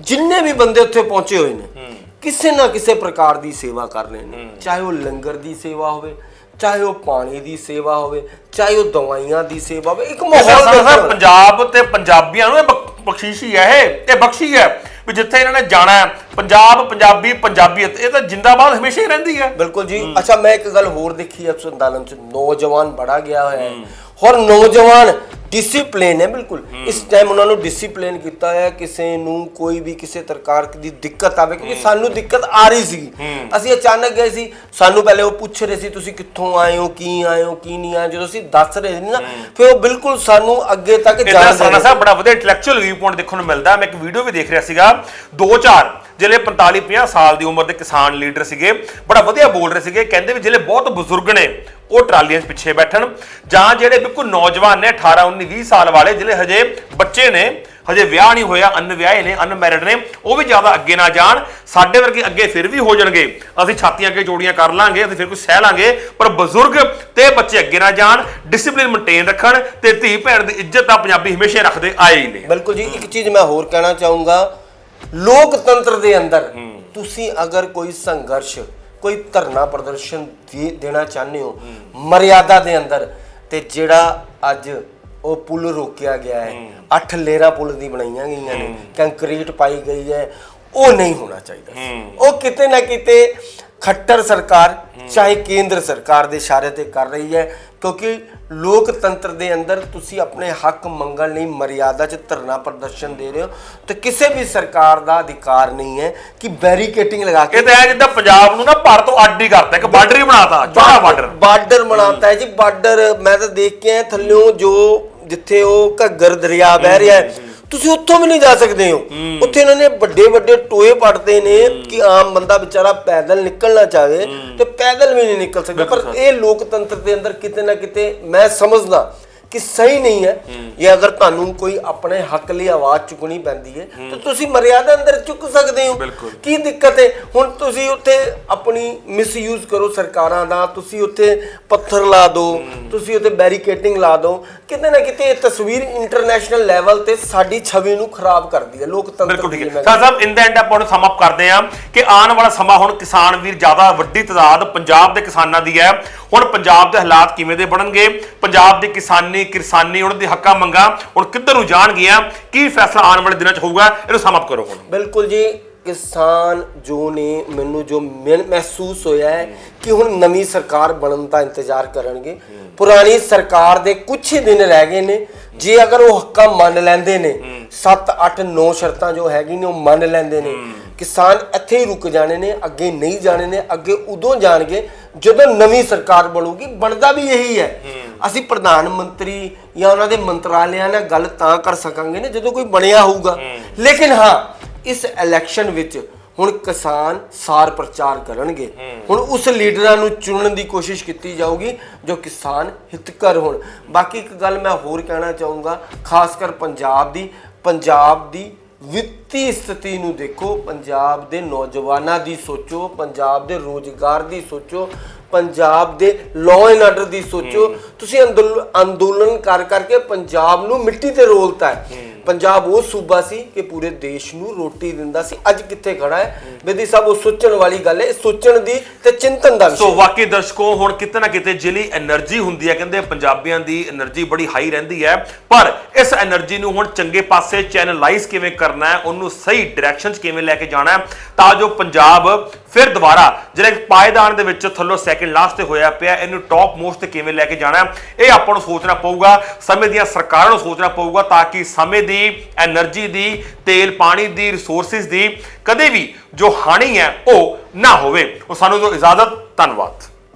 ਜਿੰਨੇ ਵੀ ਬੰਦੇ ਉੱਥੇ ਪਹੁੰਚੇ ਹੋਏ ਨੇ ਕਿਸੇ ਨਾ ਕਿਸੇ ਪ੍ਰਕਾਰ ਦੀ ਸੇਵਾ ਕਰ ਰਹੇ ਨੇ। ਚਾਹੇ ਉਹ ਲੰਗਰ ਦੀ ਸੇਵਾ ਹੋਵੇ ਚਾਹੇ ਉਹ ਪਾਣੀ ਦੀ ਸੇਵਾ ਹੋਵੇ ਚਾਹੇ ਉਹ ਦਵਾਈਆਂ ਦੀ ਸੇਵਾ ਹੋਵੇ ਇੱਕ ਮਾਹੌਲ ਹੋਇਆ। ਪੰਜਾਬ ਤੇ ਪੰਜਾਬੀਆਂ ਨੂੰ ਇਹ ਬਖ- ਬਖਸ਼ਿਸ਼ੀ ਹੈ ਇਹ ਇਹ ਬਖਸ਼ੀ ਹੈ ਵੀ ਜਿੱਥੇ ਇਹਨਾਂ ਨੇ ਜਾਣਾ ਹੈ ਪੰਜਾਬ ਪੰਜਾਬੀ ਪੰਜਾਬੀਅਤ ਇਹ ਤਾਂ ਜਿੰਦਾਬਾਦ ਹਮੇਸ਼ਾ ਹੀ ਰਹਿੰਦੀ ਹੈ। ਬਿਲਕੁਲ ਜੀ। ਅੱਛਾ ਮੈਂ ਇੱਕ ਗੱਲ ਹੋਰ ਦੇਖੀ ਹੈ ਸੰਦਾਲਨ ਚ ਨੌਜਵਾਨ ਬੜਾ ਗਿਆ ਹੋਇਆ ਹੈ। ਔਰ ਨੌਜਵਾਨ ਡਿਸਪਲਿਨ ਹੈ ਬਿਲਕੁਲ। ਇਸ ਟਾਈਮ ਉਹਨਾਂ ਨੂੰ ਡਿਸਪਲਿਨ ਕੀਤਾ ਹੈ ਕਿਸੇ ਨੂੰ ਕੋਈ ਵੀ ਕਿਸੇ ਪ੍ਰਕਾਰ ਦੀ ਦਿੱਕਤ ਆਵੇ ਕਿਉਂਕਿ ਸਾਨੂੰ ਦਿੱਕਤ ਆ ਰਹੀ ਸੀ। ਅਸੀਂ ਅਚਾਨਕ ਗਏ ਸੀ ਸਾਨੂੰ ਪਹਿਲੇ ਉਹ ਪੁੱਛ ਰਹੇ ਸੀ ਤੁਸੀਂ ਕਿੱਥੋਂ ਆਏ ਹੋ ਕੀ ਆਏ ਹੋ ਕੀ ਨਹੀਂ ਆਏ? ਜਦੋਂ ਅਸੀਂ ਦੱਸ ਰਹੇ ਸੀ ਨਾ ਫਿਰ ਉਹ ਬਿਲਕੁਲ ਸਾਨੂੰ ਅੱਗੇ ਤੱਕ ਦੇ ਸਾਨਾ ਰਹੇ ਸਾਹਿਬ ਬੜਾ ਵਧੀਆ ਇੰਟੈਲੈਕਚੁਅਲ ਪੁਆਇੰਟ ਦੇਖਣ ਨੂੰ ਮਿਲਦਾ ਮੈਂ ਇੱਕ ਵੀਡੀਓ ਵੀ ਦੇਖ ਰਿਹਾ ਸੀਗਾ। 2-4 ਜਿਹੜੇ 45 50 ਸਾਲ ਦੀ ਉਮਰ ਦੇ ਕਿਸਾਨ ਲੀਡਰ ਸੀਗੇ, ਬੜਾ ਵਧੀਆ ਬੋਲ ਰਹੇ ਸੀਗੇ, ਕਹਿੰਦੇ ਵੀ ਜਿਹੜੇ ਬਹੁਤ ਬਜ਼ੁਰਗ ਨੇ, ਉਹ ਟਰਾਲੀਆਂ 'ਚ ਪਿੱਛੇ ਬੈਠਣ, ਜਾਂ ਜਿਹੜੇ ਬਿਲਕੁਲ ਨੌਜਵਾਨ ਨੇ 18 19 20 ਸਾਲ ਵਾਲੇ ਜਿਹੜੇ ਹਜੇ ਬੱਚੇ ਨੇ, ਹਜੇ ਵਿਆਹ ਨਹੀਂ ਹੋਇਆ, ਅਨਵਿਆਹੇ ਨੇ, ਅਨਮੈਰਿਡ ਨੇ, ਉਹ ਵੀ ਜ਼ਿਆਦਾ ਅੱਗੇ ਨਾ ਜਾਣ, ਸਾਡੇ ਵਰਗੇ ਅੱਗੇ ਫਿਰ ਵੀ ਹੋ ਜਾਣਗੇ, ਅਸੀਂ ਛਾਤੀਆਂ ਅੱਗੇ ਜੋੜੀਆਂ ਕਰ ਲਾਂਗੇ, ਅਸੀਂ ਫਿਰ ਕੁਝ ਸਹਿ ਲਾਂਗੇ, ਪਰ ਬਜ਼ੁਰਗ ਤੇ ਬੱਚੇ ਅੱਗੇ ਨਾ ਜਾਣ ਡਿਸਪਲਿਨ ਮੇਨਟੇਨ ਰੱਖਣ ਤੇ ਧੀ ਭੈਣ ਦੀ ਇੱਜ਼ਤ ਤਾਂ ਪੰਜਾਬੀ ਹਮੇਸ਼ਾ ਰੱਖਦੇ ਆਏ ਹੀ ਨੇ। ਬਿਲਕੁਲ ਜੀ, ਇੱਕ ਚੀਜ਼ ਮੈਂ ਹੋਰ ਕਹਿਣਾ ਚਾਹੂੰਗਾ ਲੋਕਤੰਤਰ ਦੇ ਅੰਦਰ ਤੁਸੀਂ ਅਗਰ ਕੋਈ ਸੰਘਰਸ਼ ਕੋਈ ਧਰਨਾ ਪ੍ਰਦਰਸ਼ਨ ਦੇ- ਦੇਣਾ ਚਾਹੁੰਦੇ ਹੋ ਮਰਿਆਦਾ ਦੇ ਅੰਦਰ ਤੇ ਜਿਹੜਾ ਅੱਜ ਉਹ ਪੁਲ ਰੋਕਿਆ ਗਿਆ ਹੈ ਅੱਠ ਲੇਅਰਾਂ ਪੁਲ ਦੀ ਬਣਾਈਆਂ ਗਈਆਂ ਨੇ ਕੰਕਰੀਟ ਪਾਈ ਗਈ ਹੈ ਉਹ ਨਹੀਂ ਹੋਣਾ ਚਾਹੀਦਾ। ਉਹ ਕਿਤੇ ਨਾ ਕਿਤੇ ਖੱਟਰ ਸਰਕਾਰ ਚਾਹੇ ਕੇਂਦਰ ਸਰਕਾਰ ਦੇ ਇਸ਼ਾਰੇ ਤੇ ਕਰ ਰਹੀ ਹੈ ਕਿਉਂਕਿ ਲੋਕਤੰਤਰ ਦੇ ਅੰਦਰ ਤੁਸੀਂ ਆਪਣੇ ਹੱਕ ਮੰਗਣ ਲਈ ਮਰਿਆਦਾ 'ਚ ਧਰਨਾ ਪ੍ਰਦਰਸ਼ਨ ਦੇ ਰਹੇ ਹੋ ਤੇ ਕਿਸੇ ਵੀ ਸਰਕਾਰ ਦਾ ਅਧਿਕਾਰ ਨਹੀਂ ਹੈ ਕਿ ਬੈਰੀਕੇਟਿੰਗ ਲਗਾ ਕੇ ਇਹ ਤਾਂ ਜਿੱਦਾਂ ਪੰਜਾਬ ਨੂੰ ਨਾ ਭਾਰਤ ਤੋਂ ਅੱਡ ਹੀ ਕਰਤਾ ਇੱਕ ਬਾਰਡਰ ਹੀ ਬਣਾਤਾ ਚੌੜਾ ਬਾਰਡਰ ਬਾਰਡਰ। ਬਣਾਤਾ ਹੈ ਜੀ ਬਾਰਡਰ ਮੈਂ ਤਾਂ ਦੇਖ ਕੇ ਆਇਆ ਥੱਲਿਓਂ ਜੋ ਜਿੱਥੇ ਉਹ ਘੱਗਰ ਦਰਿਆ ਵਹਿ ਰਿਹਾ ਹੈ ਤੁਸੀਂ ਉੱਥੋਂ ਵੀ ਨਹੀਂ ਜਾ ਸਕਦੇ ਹੋ। ਉੱਥੇ ਇਹਨਾਂ ਨੇ ਵੱਡੇ ਵੱਡੇ ਟੋਏ ਪੜਦੇ ਨੇ ਕਿ ਆਮ ਬੰਦਾ ਵਿਚਾਰਾ ਪੈਦਲ ਨਿਕਲਣਾ ਚਾਹੇ ਤੇ ਪੈਦਲ ਵੀ ਨਹੀਂ ਨਿਕਲ ਸਕਦਾ। ਪਰ ਇਹ ਲੋਕਤੰਤਰ ਦੇ ਅੰਦਰ ਕਿਤੇ ਨਾ ਕਿਤੇ ਮੈਂ ਸਮਝਦਾ ਕਿ ਸਹੀ ਨਹੀਂ ਹੈ ਇਹ ਅਗਰ ਤੁਹਾਨੂੰ ਕੋਈ ਆਪਣੇ ਹੱਕ ਲਈ ਆਵਾਜ਼ ਚੁੱਕਣੀ ਪੈਂਦੀ ਹੈ ਤਾਂ ਤੁਸੀਂ ਮਰਿਆਦਾ ਅੰਦਰ ਚੁੱਕ ਸਕਦੇ ਹੋ। ਕੀ ਦਿੱਕਤ ਹੈ? ਹੁਣ ਤੁਸੀਂ ਉੱਥੇ ਆਪਣੀ ਮਿਸਯੂਜ਼ ਕਰੋ ਸਰਕਾਰਾਂ ਦਾ ਤੁਸੀਂ ਉੱਥੇ ਪੱਥਰ ਲਾ ਦਿਓ ਤੁਸੀਂ ਉੱਥੇ ਬੈਰੀਕੇਟਿੰਗ ਲਾ ਦਿਓ ਕਿਤੇ ਨਾ ਕਿਤੇ ਇਹ ਤਸਵੀਰ ਇੰਟਰਨੈਸ਼ਨਲ ਲੈਵਲ ਤੇ ਸਾਡੀ ਛਵੀ ਨੂੰ ਖਰਾਬ ਕਰਦੀ ਹੈ ਲੋਕਤੰਤਰ ਬਿਲਕੁਲ ਠੀਕ ਹੈ। ਸਾਹਿਬ ਇਨ ਦਾ ਐਂਡ ਆਪਾਂ ਹੁਣ ਸਮ ਅਪ ਕਰਦੇ ਹਾਂ। ਕਿ ਆਉਣ ਵਾਲਾ ਸਮਾਂ ਹੁਣ ਕਿਸਾਨ ਵੀਰ ਜ਼ਿਆਦਾ ਵੱਡੀ ਤਾਦਾਦ ਪੰਜਾਬ ਦੇ ਕਿਸਾਨਾਂ ਦੀ ਹੈ। ਹੁਣ ਪੰਜਾਬ ਦੇ ਹਾਲਾਤ ਕਿਵੇਂ ਦੇ ਬਣਨਗੇ? ਪੰਜਾਬ ਦੀ ਕਿਸਾਨੀ ਕਿਰਸਾਨੀ ਉਹਨਾਂ ਦੀ ਹੱਕਾਂ ਮੰਗਾਂ ਹੁਣ ਕਿੱਧਰ ਨੂੰ ਜਾਣਗੀਆਂ? ਕੀ ਫੈਸਲਾ ਆਉਣ ਵਾਲੇ ਦਿਨਾਂ 'ਚ ਹੋਊਗਾ? ਇਹਨੂੰ ਸਮ ਅਪ ਕਰੋ ਹੁਣ। ਬਿਲਕੁਲ ਜੀ ਕਿਸਾਨ ਜੋ ਨੇ ਮੈਨੂੰ ਜੋ ਮਹਿਸੂਸ ਹੋਇਆ ਹੈ ਕਿ ਹੁਣ ਨਵੀਂ ਸਰਕਾਰ ਬਣਨ ਦਾ ਇੰਤਜ਼ਾਰ ਕਰਨਗੇ। ਪੁਰਾਣੀ ਸਰਕਾਰ ਦੇ ਕੁਝ ਹੀ ਦਿਨ ਰਹਿ ਗਏ ਨੇ। ਜੇ ਅਗਰ ਉਹ ਹੱਕਾਂ ਮੰਨ ਲੈਂਦੇ ਨੇ 7 8 9 ਸ਼ਰਤਾਂ ਜੋ ਹੈਗੀ ਨੇ ਉਹ ਮੰਨ ਲੈਂਦੇ ਨੇ। ਕਿਸਾਨ ਇੱਥੇ ਹੀ ਰੁਕ ਜਾਣੇ ਨੇ ਅੱਗੇ ਨਹੀਂ ਜਾਣੇ ਨੇ ਅੱਗੇ ਉਦੋਂ ਜਾਣਗੇ ਜਦੋਂ ਨਵੀਂ ਸਰਕਾਰ ਬਣੂਗੀ। ਬਣਦਾ ਵੀ ਇਹੀ ਹੈ। ਅਸੀਂ ਪ੍ਰਧਾਨ ਮੰਤਰੀ ਜਾਂ ਉਹਨਾਂ ਦੇ ਮੰਤਰਾਲਿਆਂ ਨਾਲ ਗੱਲ ਤਾਂ ਕਰ ਸਕਾਂਗੇ ਨੇ ਜਦੋਂ ਕੋਈ ਬਣਿਆ ਹੋਊਗਾ। ਲੇਕਿਨ ਹਾਂ ਇਸ ਇਲੈਕਸ਼ਨ ਵਿੱਚ ਹੁਣ ਕਿਸਾਨ ਸਾਰ ਪ੍ਰਚਾਰ ਕਰਨਗੇ। ਹੁਣ ਉਸ ਲੀਡਰਾਂ ਨੂੰ ਚੁਣਨ ਦੀ ਕੋਸ਼ਿਸ਼ ਕੀਤੀ ਜਾਊਗੀ ਜੋ ਕਿਸਾਨ ਹਿਤਕਰ ਹੋਣ। ਬਾਕੀ ਇੱਕ ਗੱਲ ਮੈਂ ਹੋਰ ਕਹਿਣਾ ਚਾਹੂੰਗਾ ਖਾਸ ਕਰ ਪੰਜਾਬ ਦੀ ਪੰਜਾਬ ਦੀ ਵਿੱਤੀ ਸਥਿਤੀ ਨੂੰ ਦੇਖੋ ਪੰਜਾਬ ਦੇ ਨੌਜਵਾਨਾਂ ਦੀ ਸੋਚੋ ਪੰਜਾਬ ਦੇ ਰੋਜ਼ਗਾਰ ਦੀ ਸੋਚੋ ਪੰਜਾਬ ਦੇ ਲਾਅ ਐਂਡ ਆਰਡਰ ਦੀ ਸੋਚੋ। ਤੁਸੀਂ ਅੰਦੋਲ- ਅੰਦੋਲਨ ਕਰ ਕਰਕੇ ਪੰਜਾਬ ਨੂੰ ਮਿੱਟੀ ਤੇ ਰੋਲਤਾ ਹੈ। ਪੰਜਾਬ ਉਹ ਸੂਬਾ ਸੀ ਕਿ ਪੂਰੇ ਦੇਸ਼ ਨੂੰ ਰੋਟੀ ਦਿੰਦਾ ਸੀ। ਅੱਜ ਕਿੱਥੇ ਖੜਾ ਹੈ? ਬੇਦੀ ਸਾਹਿਬ ਉਹ ਸੋਚਣ ਵਾਲੀ ਗੱਲ ਹੈ। ਸੋਚਣ ਦੀ ਤੇ ਚਿੰਤਨ ਦਾ ਸੋ ਵਾਕਈ ਦਰਸ਼ਕੋ ਹੁਣ ਕਿਤੇ ਨਾ ਕਿਤੇ ਜਿਹੜੀ એનર્ਜੀ ਹੁੰਦੀ ਹੈ ਕਹਿੰਦੇ ਪੰਜਾਬੀਆਂ ਦੀ એનર્ਜੀ ਬੜੀ ਹਾਈ ਰਹਿੰਦੀ ਹੈ। ਪਰ ਇਸ એનર્ਜੀ ਨੂੰ ਹੁਣ ਚੰਗੇ ਪਾਸੇ ਚੈਨਲਾਈਜ਼ ਕਿਵੇਂ ਕਰਨਾ ਹੈ ਉਹਨੂੰ ਸਹੀ ਡਾਇਰੈਕਸ਼ਨ 'ਚ ਕਿਵੇਂ ਲੈ ਕੇ ਜਾਣਾ ਹੈ ਤਾਂ ਜੋ ਪੰਜਾਬ ਫਿਰ ਦੁਬਾਰਾ ਜਿਹੜਾ ਇੱਕ ਪਾਇਦਾਨ ਦੇ ਵਿੱਚ ਥੱਲੋਂ ਸੈਕਿੰਡ ਲਾਸਟ ਤੇ ਹੋਇਆ ਪਿਆ ਇਹਨੂੰ ਟੌਪ ਮੋਸਟ ਤੇ ਕਿਵੇਂ ਲੈ ਕੇ ਜਾਣਾ ਹੈ ਇਹ ਆਪਾਂ ਨੂੰ ਸੋਚਣਾ ਪਊਗਾ ਸਮੇਂ ਦੀਆਂ ਸਰਕਾਰਾਂ ਨੂੰ ਸੋਚਣਾ ਪਊਗਾ ਤਾਂ ਕਿ ਸਮੇਂ ਦੀ ਦੀ એનર્ਜੀ ਦੀ, ਤੇਲ, ਪਾਣੀ ਦੀ ਰਿਸੋਰਸਸ ਦੀ ਕਦੇ ਵੀ ਜੋ ਹਾਨੀ ਹੈ ਉਹ ਨਾ ਹੋਵੇ। ਉਹ ਸਾਨੂੰ ਦਿਓ ਇਜਾਜ਼ਤ, ਧੰਨਵਾਦ।